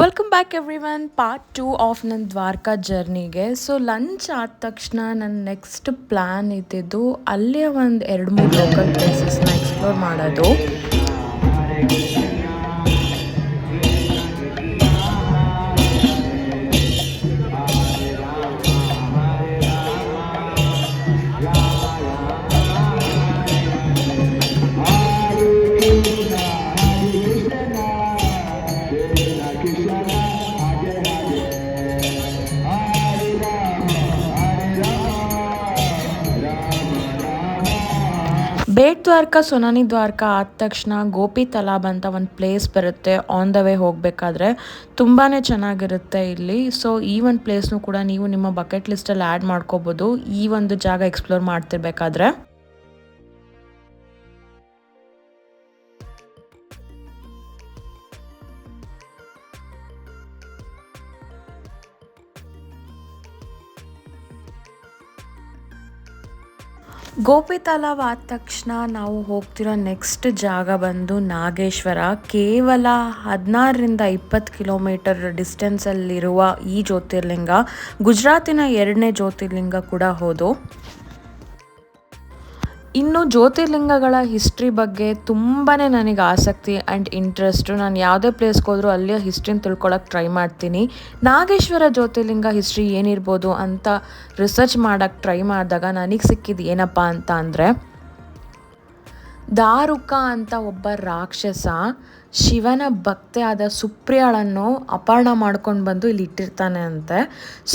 Welcome back everyone part two of ನನ್ನ ದ್ವಾರಕಾ ಜರ್ನಿಗೆ. So lunch ಆದ ತಕ್ಷಣ ನನ್ನ ನೆಕ್ಸ್ಟ್ ಪ್ಲ್ಯಾನ್ ಇದ್ದಿದ್ದು ಅಲ್ಲೇ ಒಂದು ಎರಡು ಮೂರು ಲೋಕಲ್ ಪ್ಲೇಸಸ್ನ ಎಕ್ಸ್ಪ್ಲೋರ್ ಮಾಡೋದು. ಬೇಟ್ ದ್ವಾರಕ, ಸೊನಾನಿ ದ್ವಾರಕ ಆದ ತಕ್ಷಣ ಗೋಪಿ ತಲಾಬ್ ಅಂತ ಒಂದು ಪ್ಲೇಸ್ ಬರುತ್ತೆ. ಆನ್ ದ ವೇ ಹೋಗಬೇಕಾದ್ರೆ ತುಂಬಾ ಚೆನ್ನಾಗಿರುತ್ತೆ ಇಲ್ಲಿ. ಸೊ ಈ ಒಂದು ಪ್ಲೇಸ್ನು ಕೂಡ ನೀವು ನಿಮ್ಮ ಬಕೆಟ್ ಲಿಸ್ಟಲ್ಲಿ ಆ್ಯಡ್ ಮಾಡ್ಕೋಬೋದು. ಈ ಒಂದು ಜಾಗ ಎಕ್ಸ್ಪ್ಲೋರ್ ಮಾಡ್ತಿರ್ಬೇಕಾದ್ರೆ. ಗೋಪಿ ತಲಾವ್ ಆದ ತಕ್ಷಣ ನಾವು ಹೋಗ್ತಿರೋ ನೆಕ್ಸ್ಟ್ ಜಾಗ ಬಂದು ನಾಗೇಶ್ವರ. ಕೇವಲ ಹದಿನಾರರಿಂದ ಇಪ್ಪತ್ತು ಕಿಲೋಮೀಟರ್ ಡಿಸ್ಟೆನ್ಸಲ್ಲಿರುವ ಈ ಜ್ಯೋತಿರ್ಲಿಂಗ. ಗುಜರಾತಿನ ಎರಡನೇ ಜ್ಯೋತಿರ್ಲಿಂಗ ಕೂಡ ಹೌದು. ಇನ್ನು ಜ್ಯೋತಿರ್ಲಿಂಗಗಳ ಹಿಸ್ಟ್ರಿ ಬಗ್ಗೆ ತುಂಬಾ ನನಗೆ ಆಸಕ್ತಿ ಆ್ಯಂಡ್ ಇಂಟ್ರೆಸ್ಟು ನಾನು ಯಾವುದೇ ಪ್ಲೇಸ್ಗೆ ಹೋದರೂ ಅಲ್ಲಿಯ ಹಿಸ್ಟ್ರಿನ ತಿಳ್ಕೊಳಕ್ಕೆ ಟ್ರೈ ಮಾಡ್ತೀನಿ. ನಾಗೇಶ್ವರ ಜ್ಯೋತಿರ್ಲಿಂಗ ಹಿಸ್ಟ್ರಿ ಏನಿರ್ಬೋದು ಅಂತ ರಿಸರ್ಚ್ ಮಾಡೋಕ್ಕೆ ಟ್ರೈ ಮಾಡಿದಾಗ ನನಗೆ ಸಿಕ್ಕಿದ್ದು ಏನಪ್ಪ ಅಂತ ಅಂದರೆ, ದಾರುಕ ಅಂತ ಒಬ್ಬ ರಾಕ್ಷಸ ಶಿವನ ಭಕ್ತೆ ಆದ ಸುಪ್ರಿಯಾಳನ್ನು ಅಪಹರಣ ಮಾಡ್ಕೊಂಡು ಬಂದು ಇಲ್ಲಿ ಇಟ್ಟಿರ್ತಾನೆ ಅಂತೆ.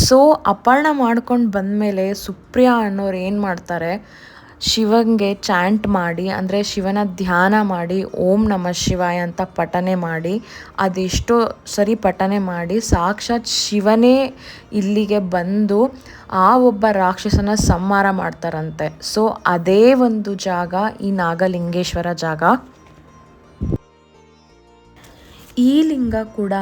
ಸೊ ಅಪರ್ಣ ಮಾಡ್ಕೊಂಡು ಬಂದಮೇಲೆ ಸುಪ್ರಿಯಾ ಅನ್ನೋರು ಏನು ಮಾಡ್ತಾರೆ ಶಿವಂಗೆ ಚಾಂಟ್ ಮಾಡಿ, ಅಂದರೆ ಶಿವನ ಧ್ಯಾನ ಮಾಡಿ, ಓಂ ನಮ ಶಿವಾಯ ಅಂತ ಪಠನೆ ಮಾಡಿ, ಅದೆಷ್ಟೋ ಸರಿ ಪಠನೆ ಮಾಡಿ ಸಾಕ್ಷಾತ್ ಶಿವನೇ ಇಲ್ಲಿಗೆ ಬಂದು ಆ ಒಬ್ಬ ರಾಕ್ಷಸನ ಸಂಹಾರ ಮಾಡ್ತಾರಂತೆ. ಸೊ ಅದೇ ಒಂದು ಜಾಗ ಈ ನಾಗಲಿಂಗೇಶ್ವರ ಜಾಗ. ಈ ಲಿಂಗ ಕೂಡ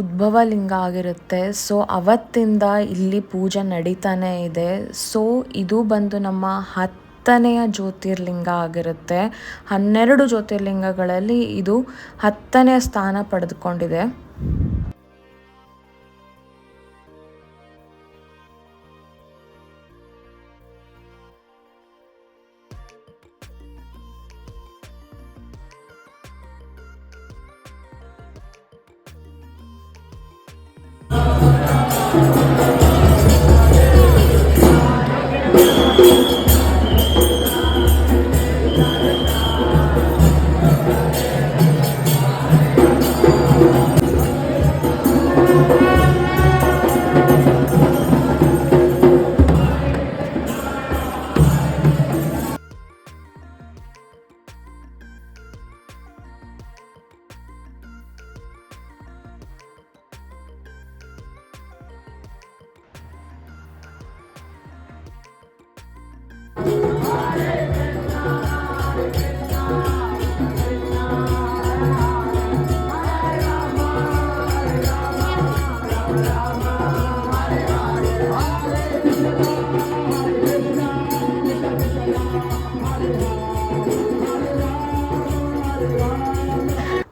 ಉದ್ಭವ ಲಿಂಗ ಆಗಿರುತ್ತೆ. ಸೊ ಅವತ್ತಿಂದ ಇಲ್ಲಿ ಪೂಜೆ ನಡೀತಾನೆ ಇದೆ. ಸೊ ಇದು ಬಂದು ನಮ್ಮ ಹತ್ತು ಹತ್ತನೆಯ ಜ್ಯೋತಿರ್ಲಿಂಗ ಆಗಿರುತ್ತೆ. ಹನ್ನೆರಡು ಜ್ಯೋತಿರ್ಲಿಂಗಗಳಲ್ಲಿ ಇದು ಹತ್ತನೆಯ ಸ್ಥಾನ ಪಡೆದುಕೊಂಡಿದೆ.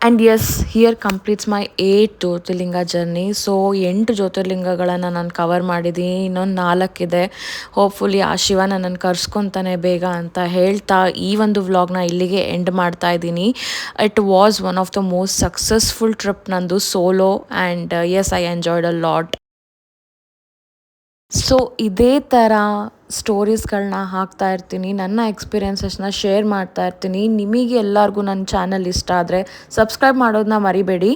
And as here completes my eight Jyotirlinga journey so ಎಂಟು ಜ್ಯೋತಿರ್ಲಿಂಗಗಳನ್ನು ನಾನು ಕವರ್ ಮಾಡಿದ್ದೀನಿ ಇನ್ನೊಂದು ನಾಲ್ಕಿದೆ. ಹೋಪ್ಫುಲಿ ಆ ಶಿವ ನನ್ನನ್ನು ಕರ್ಸ್ಕೊತಾನೆ ಬೇಗ ಅಂತ ಹೇಳ್ತಾ ಈ ಒಂದು ವ್ಲಾಗ್ನ ಇಲ್ಲಿಗೆ ಎಂಡ್ ಮಾಡ್ತಾ ಇದ್ದೀನಿ. It was one of the most successful trip ನಂದು solo and as I enjoyed a lot so ಇದೇ ಥರ ಸ್ಟೋರೀಸ್ಗಳನ್ನ ಹಾಕ್ತಾ ಇರ್ತೀನಿ. ನನ್ನ ಎಕ್ಸ್ಪೀರಿಯೆನ್ಸಸ್ನ ಶೇರ್ ಮಾಡ್ತಾ ಇರ್ತೀನಿ. ನಿಮಗೆ ಎಲ್ಲರಿಗೂ ನನ್ನ ಚಾನಲ್ ಇಷ್ಟ ಆದರೆ ಸಬ್ಸ್ಕ್ರೈಬ್ ಮಾಡೋದನ್ನ ಮರಿಬೇಡಿ.